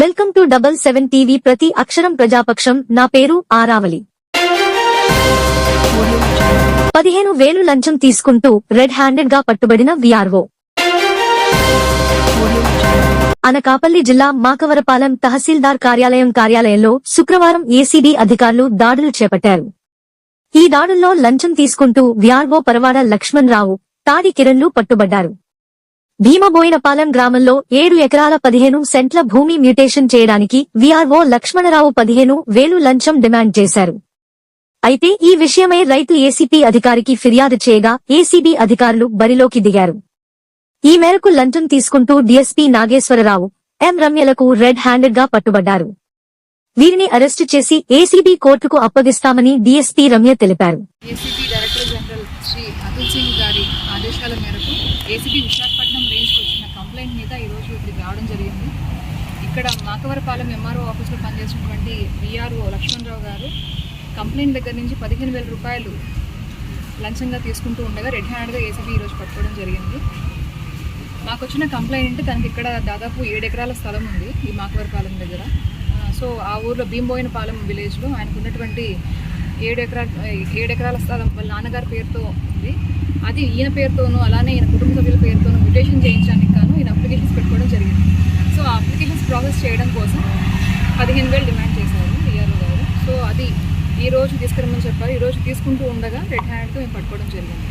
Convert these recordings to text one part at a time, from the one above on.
Welcome to double seven TV ప్రతి అక్షరం ప్రజాపక్షం. నా పేరు ఆరావలి పదిహేను వేలు లంచం తీసుకుంటూ రెడ్ హ్యాండెడ్గా పట్టుబడిన విఆర్ఓ. అనకాపల్లి జిల్లా మాకవరపాలెం తహసీల్దార్ కార్యాలయం కార్యాలయంలో శుక్రవారం ఏసీబీ అధికారులు దాడులు చేపట్టారు. ఈ దాడుల్లో లంచం తీసుకుంటూ విఆర్ఓ పరవాడ లక్ష్మణ్ రావు తాడి కిరణ్లు పట్టుబడ్డారు. భీమబోయినపాలెం గ్రామంలో ఏడు ఎకరాల పదిహేను సెంట్ల భూమి మ్యూటేషన్ చేయడానికి వీఆర్ఓ లక్ష్మణరావు పదిహేను వేలు లంచం డిమాండ్ చేశారు. అయితే ఈ విషయమై రైతు ఏసీపీ అధికారికి ఫిర్యాదు చేయగా ఏసీబీ అధికారులు బరిలోకి దిగారు. ఈ మేరకు లంచం తీసుకుంటూ డీఎస్పీ నాగేశ్వరరావు ఎం రమ్యలకు రెడ్ హ్యాండెడ్గా పట్టుబడ్డారు. వీరిని అరెస్టు చేసి ఏసీబీ కోర్టుకు అప్పగిస్తామని డీఎస్పీ రమ్య తెలిపారు. ఏసీబీ శ్రీ అతుల్ సింగ్ గారి ఆదేశాల మేరకు ఏసీబీ విశాఖపట్నం రేంజ్కి వచ్చిన కంప్లైంట్ మీద ఈరోజు ఇక్కడికి రావడం జరిగింది. ఇక్కడ మాకవరపాలెం ఎంఆర్ఓ ఆఫీస్లో పనిచేసినటువంటి విఆర్ఓ లక్ష్మణరావు గారు కంప్లైంట్ దగ్గర నుంచి పదిహేను వేల రూపాయలు లంచంగా తీసుకుంటూ ఉండగా రెడ్ హ్యాండ్గా ఏసీబీ ఈరోజు పట్టుకోవడం జరిగింది. మాకు వచ్చిన కంప్లైంట్ తనకి ఇక్కడ దాదాపు ఏడు ఎకరాల స్థలం ఉంది ఈ మాకవరపాలెం దగ్గర. సో ఆ ఊర్లో భీంబోయినపాలెం విలేజ్లో ఆయనకు ఉన్నటువంటి ఏడు ఎకరాల ఏడు ఎకరాల స్థలం వాళ్ళ నాన్నగారి పేరుతో ఉంది. అది ఈయన పేరుతోనూ అలానే ఈయన కుటుంబ సభ్యుల పేరుతోనూ మ్యూటేషన్ చేయించడానికి గాను ఈయన అప్లికేషన్స్ పెట్టుకోవడం జరిగింది. సో ఆ అప్లికేషన్స్ ప్రాసెస్ చేయడం కోసం పదిహేను వేలు డిమాండ్ చేశారు ఈఆర్ఓ గారు. సో అది ఈ రోజు తీసుకురమ్మని చెప్పారు. ఈ రోజు తీసుకుంటూ ఉండగా రెడ్ హ్యాండ్తో మేము పట్టుకోవడం జరిగింది.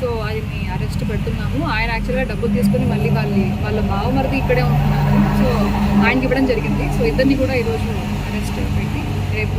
సో ఆయన్ని అరెస్ట్ పెడుతున్నాము. ఆయన యాక్చువల్గా డబ్బులు తీసుకొని మళ్ళీ వాళ్ళ వాళ్ళ బావమరిది ఇక్కడే ఉంటున్నారు. సో ఆయనకి ఇవ్వడం జరిగింది. సో ఇద్దరిని కూడా ఈరోజు అరెస్ట్ పెట్టి రేపు